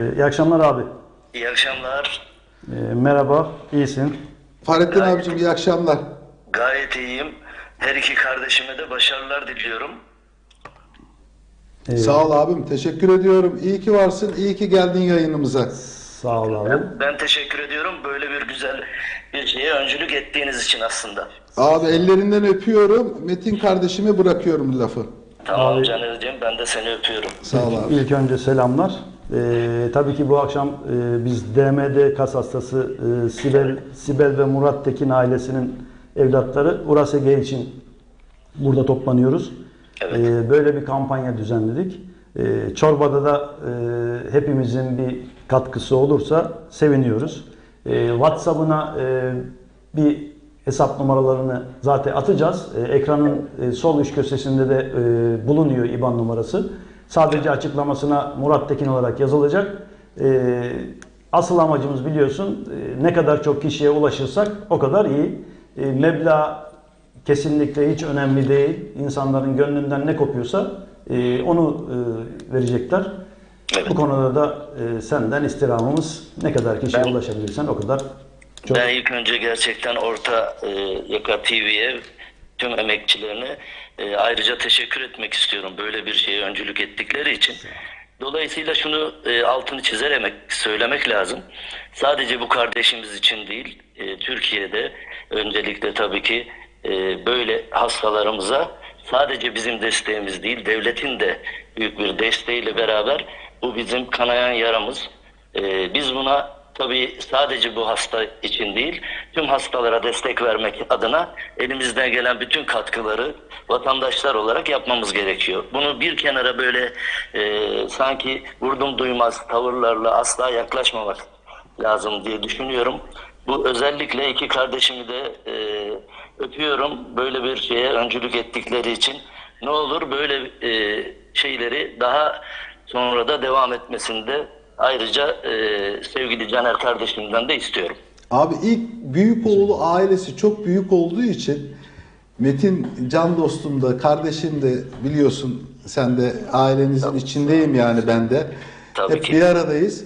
İyi akşamlar abi. İyi akşamlar. Ee, merhaba, iyisin. Fahrettin abicim iyi akşamlar. Gayet iyiyim. Her iki kardeşime de başarılar diliyorum. Ee, Sağ ol abim. Teşekkür ediyorum. İyi ki varsın. İyi ki geldin yayınımıza. Sağ ol abi. Ben teşekkür ediyorum böyle bir güzel bir şeye öncülük ettiğiniz için aslında. Abi ellerinden öpüyorum. Metin kardeşime bırakıyorum lafı. Tamam Abi- ben de seni öpüyorum. Sağ ol abi. İlk önce selamlar. Ee, tabii ki bu akşam e, biz DMD kas hastası e, Sibel, Sibel ve Murat Tekin ailesinin evlatları Uras Ege için burada toplanıyoruz. Evet. Ee, böyle bir kampanya düzenledik. Ee, Çorbada da e, hepimizin bir katkısı olursa seviniyoruz. Ee, WhatsApp'ına e, bir hesap numaralarını zaten atacağız. Ee, ekranın e, sol üst köşesinde de e, bulunuyor IBAN numarası. Sadece açıklamasına Murat Tekin olarak yazılacak. Ee, asıl amacımız biliyorsun e, ne kadar çok kişiye ulaşırsak o kadar iyi. E, meblağ kesinlikle hiç önemli değil. İnsanların gönlünden ne kopuyorsa e, onu e, verecekler. Evet. Bu konuda da e, senden istirhamımız ne kadar kişiye Ben- ulaşabilirsen o kadar çok. Ben ilk önce gerçekten Orta e, Yaka TV'ye tüm emekçilerine e, ayrıca teşekkür etmek istiyorum böyle bir şeye öncülük ettikleri için. Dolayısıyla şunu e, altını çizerek söylemek lazım. Sadece bu kardeşimiz için değil, e, Türkiye'de öncelikle tabii ki e, böyle hastalarımıza sadece bizim desteğimiz değil, devletin de büyük bir desteğiyle beraber bu bizim kanayan yaramız. E, biz buna Tabii sadece bu hasta için değil, tüm hastalara destek vermek adına elimizden gelen bütün katkıları vatandaşlar olarak yapmamız gerekiyor. Bunu bir kenara böyle e, sanki vurdum duymaz tavırlarla asla yaklaşmamak lazım diye düşünüyorum. Bu özellikle iki kardeşimi de e, öpüyorum böyle bir şeye öncülük ettikleri için. Ne olur böyle e, şeyleri daha sonra da devam etmesinde ayrıca e, sevgili Caner kardeşimden de istiyorum. Abi ilk büyük oğlu ailesi çok büyük olduğu için Metin can dostum da kardeşim de biliyorsun sen de ailenizin içindeyim yani ben de. Tabii Hep ki. bir aradayız.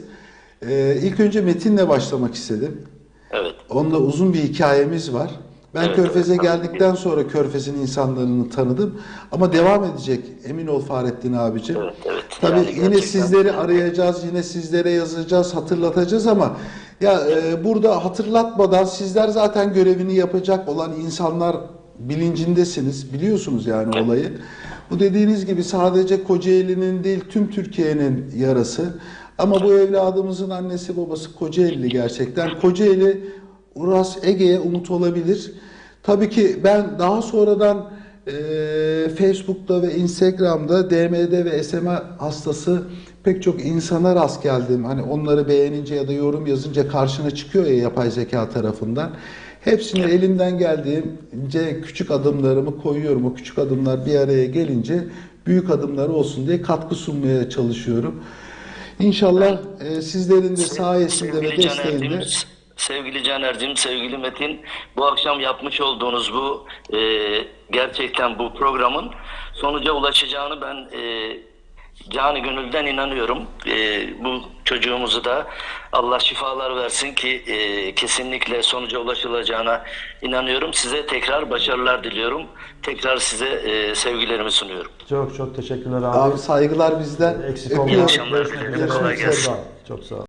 Ee, ilk önce Metin'le başlamak istedim. Evet. Onunla uzun bir hikayemiz var. Ben Evet, Körfez'e evet. geldikten sonra Körfez'in insanlarını tanıdım. Ama devam edecek emin ol Fahrettin abicim. Evet, evet. Tabii Yani yine gerçekten. sizleri arayacağız, yine sizlere yazacağız, hatırlatacağız ama ya e, burada hatırlatmadan sizler zaten görevini yapacak olan insanlar bilincindesiniz. Biliyorsunuz yani olayı. Bu dediğiniz gibi sadece Kocaeli'nin değil tüm Türkiye'nin yarası. Ama bu evladımızın annesi babası Kocaeli gerçekten. Kocaeli Uras Ege'ye umut olabilir. Tabii ki ben daha sonradan e, Facebook'ta ve Instagram'da DMD ve SMA hastası pek çok insana rast geldim. Hani onları beğenince ya da yorum yazınca karşına çıkıyor ya yapay zeka tarafından. Hepsini elimden geldiğince küçük adımlarımı koyuyorum. O küçük adımlar bir araya gelince büyük adımlar olsun diye katkı sunmaya çalışıyorum. İnşallah e, sizlerin de sayesinde ve desteğinde sevgili Caner'cim, sevgili Metin, bu akşam yapmış olduğunuz bu e, gerçekten bu programın sonuca ulaşacağını ben e, canı gönülden inanıyorum. E, bu çocuğumuzu da Allah şifalar versin ki e, kesinlikle sonuca ulaşılacağına inanıyorum. Size tekrar başarılar diliyorum. Tekrar size e, sevgilerimi sunuyorum. Çok çok teşekkürler abi. abi saygılar bizden. Eksik olmayın. akşamlar dilerim. üzere. Kolay gelsin. Çok sağ ol.